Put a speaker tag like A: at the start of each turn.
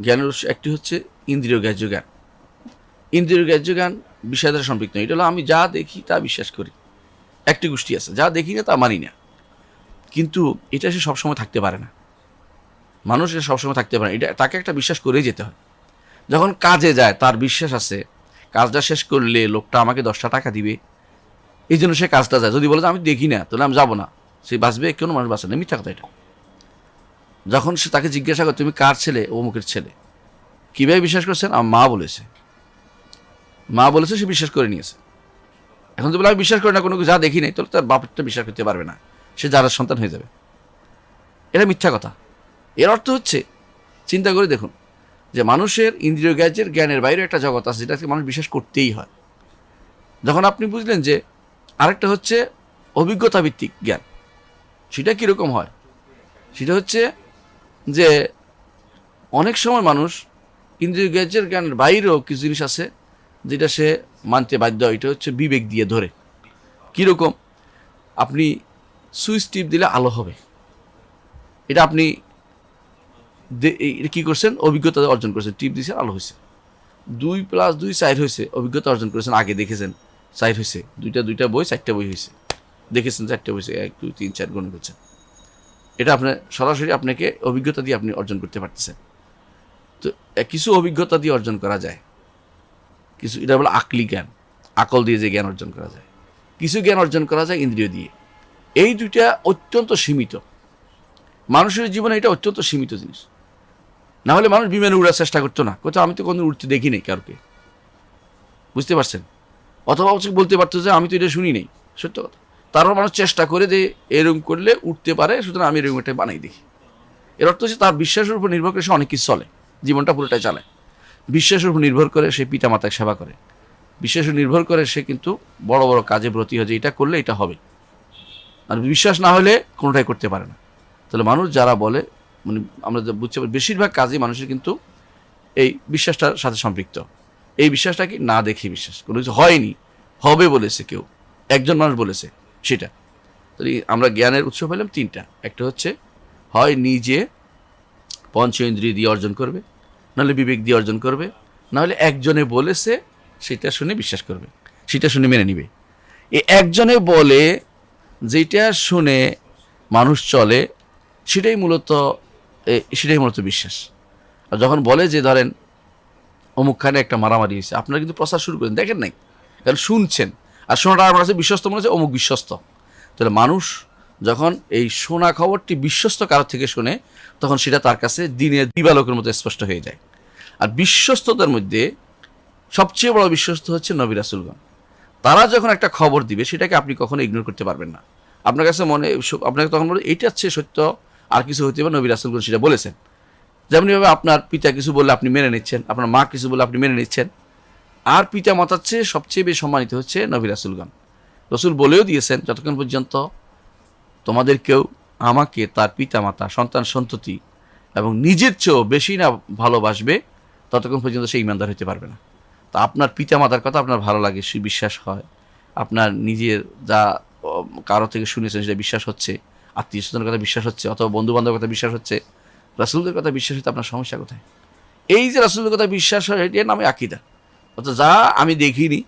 A: জ্ঞানের উৎস একটি হচ্ছে ইন্দ্রিয় গ্রাহ্য জ্ঞান। ইন্দ্রিয় গ্রাহ্য জ্ঞান বিষয় দ্বারা সম্পৃক্ত নয়। এটা হলো আমি যা দেখি তা বিশ্বাস করি। একটি গোষ্ঠী আছে। যা দেখি না তা মানি না। কিন্তু এটা সে সবসময় থাকতে পারে না। মানুষ এটা সবসময় থাকতে পারে। এটা তাকে একটা বিশ্বাস করেই যেতে হয়। যখন কাজে যায়, তার বিশ্বাস আছে, কাজটা শেষ করলে লোকটা আমাকে দশটা টাকা দিবে। এই জন্য সে কাজটা যায়। যদি বলে যে আমি দেখি না, তাহলে আমি যাব না। সে বাঁচবে, কোনো মানুষ বাঁচে না। মিথ্যা কথা এটা। যখন সে তাকে জিজ্ঞাসা করে, তুমি কার ছেলে? অমুকের ছেলে। কীভাবে বিশ্বাস করছেন? আমার মা বলেছে। মা বলেছে, সে বিশ্বাস করে নিয়েছে। এখন তো বলে, আমি বিশ্বাস করি না, কোনো যা দেখি নাই, তাহলে তার বাপটা বিশ্বাস করতে পারবে না। সে যারা সন্তান হয়ে যাবে। এটা মিথ্যা কথা। এর অর্থ হচ্ছে, চিন্তা করে দেখুন, যে মানুষের ইন্দ্রিয় গ্যাজের জ্ঞানের বাইরে একটা জগৎ আছে, যেটাকে মানুষ বিশ্বাস করতেই হয়। যখন আপনি বুঝলেন যে আরেকটা হচ্ছে অভিজ্ঞতা ভিত্তিক জ্ঞান, সেটা কীরকম হয়? সেটা হচ্ছে যে অনেক সময় মানুষ ইন্দ্রিয় গ্যাজের জ্ঞানের বাইরেও কিছু জিনিস আছে যেটা সে মানতে বাধ্য। এটা হচ্ছে বিবেক দিয়ে ধরে। কীরকম? আপনি সুইচ টিপ দিলে আলো হবে। এটা আপনি কী করছেন? অভিজ্ঞতা অর্জন করেছেন। টিপ দিয়েছেন আলো হয়েছে দুই প্লাস দুই সাইড হয়েছে অভিজ্ঞতা অর্জন করেছেন। আগে দেখেছেন সাইড হয়েছে দুইটা দুইটা বই, চারটা বই হয়েছে দেখেছেন চারটা বই এক, দুই, তিন, চার গুণ করছেন। এটা আপনার সরাসরি আপনাকে অভিজ্ঞতা দিয়ে আপনি অর্জন করতে পারতেছেন। তো কিছু অভিজ্ঞতা দিয়ে অর্জন করা যায়। কিছু, এটা বলে আকলি জ্ঞান। আকল দিয়ে যে জ্ঞান অর্জন করা যায়। কিছু জ্ঞান অর্জন করা যায় ইন্দ্রিয় দিয়ে। এই দুইটা অত্যন্ত সীমিত। মানুষের জীবনে এটা অত্যন্ত সীমিত জিনিস। না হলে মানুষ বিমানে উড়ার চেষ্টা করতো না। কোথাও আমি তো কোনো উঠতে দেখি নাই কাউকে। বুঝতে পারছেন? অথবা বলতে পারতো যে আমি তো এটা শুনি নাই। সত্য কথা। তারপর মানুষ চেষ্টা করে যে এরকম করলে উঠতে পারে, সুতরাং আমি এরকম একটা বানাই দেখি। এর অর্থ হচ্ছে তার বিশ্বাসের উপর নির্ভর করে সে অনেক কিছু চলে, জীবনটা পুরোটাই চালায় বিশ্বাসের উপর নির্ভর করে সে পিতা মাতাকে সেবা করে। বিশ্বাসের নির্ভর করে সে কিন্তু বড় বড় কাজে ব্রতী হয় যে এটা করলে এটা হবে। আর বিশ্বাস না হলে কোনোটাই করতে পারে না। তাহলে মানুষ যারা বলে মানে আমরা বুঝতে পারি, বেশিরভাগ কাজই মানুষের কিন্তু এই বিশ্বাসটার সাথে সম্পৃক্ত। এই বিশ্বাসটা কি? না দেখে বিশ্বাস। কোনো কিছু হয়নি, হবে বলেছে কেউ। একজন মানুষ বলেছে। সেটা। তাহলে আমরা জ্ঞানের উৎস পেলাম তিনটা। একটা হচ্ছে হয় নিজে পঞ্চ ইন্দ্রিয় দিয়ে অর্জন করবে নাহলে বিবেক দিয়ে অর্জন করবে নাহলে একজনে বলেছে সেটা শুনে বিশ্বাস করবে সেটা শুনে মেনে নিবে। এই একজনে বলে যেটা শুনে মানুষ চলে সেটাই মূলত এ, সেটাই মূলত বিশ্বাস। আর যখন বলে যে ধরেন অমুকখানে একটা মারামারি হয়েছে আপনারা কিন্তু প্রচার শুরু করেন দেখেন নাই? কারণ শুনছেন। আর শোনাটা আমার কাছে বিশ্বস্ত, মনে হচ্ছে অমুক বিশ্বস্ত। তাহলে মানুষ যখন এই শোনা খবরটি বিশ্বস্ত কারোর থেকে শুনে, তখন সেটা তার কাছে দিনের দিবালোকের মতো স্পষ্ট হয়ে যায়। আর বিশ্বস্ততার মধ্যে সবচেয়ে বড় বিশ্বস্ত হচ্ছে নবী রাসুলগণ। তারা যখন একটা খবর দিবে, সেটাকে আপনি কখনো ইগনোর করতে পারবেন না। আপনার কাছে মনে, আপনাকে তখন বলে এইটা হচ্ছে সত্য, আর কিছু হতে পারে? নবী রাসুলগণ সেটা বলেছেন। যেমনিভাবে আপনার পিতা কিছু বললে আপনি মেনে নিচ্ছেন, আপনার মা কিছু বললে আপনি মেনে নিচ্ছেন। আর পিতা মাতার চেয়ে সবচেয়ে বেশি সম্মানিত হচ্ছে নবী রাসুলগণ। রসুল বলেও দিয়েছেন, যতক্ষণ পর্যন্ত তোমাদের কেউ আমাকে তার পিতা মাতা, সন্তান, সন্ততি এবং নিজের চেয়েও বেশি না ভালোবাসবে, ততক্ষণ পর্যন্ত সে ইমানদার হতে পারবে না। তা আপনার পিতা মাতার কথা আপনার ভালো লাগে বিশ্বাস হয়। আপনার নিজের যা কারও থেকে শুনেছেন সেটা বিশ্বাস হচ্ছে, আত্মীয় স্বজনের কথা বিশ্বাস হচ্ছে, অথবা বন্ধু বান্ধবের কথা বিশ্বাস হচ্ছে, রাসুলদের কথা বিশ্বাস হতে আপনার সমস্যা কোথায়? এই যে রাসুলদের কথা বিশ্বাস হয় এটার নামে আকিদা। অর্থাৎ যা আমি দেখিনি।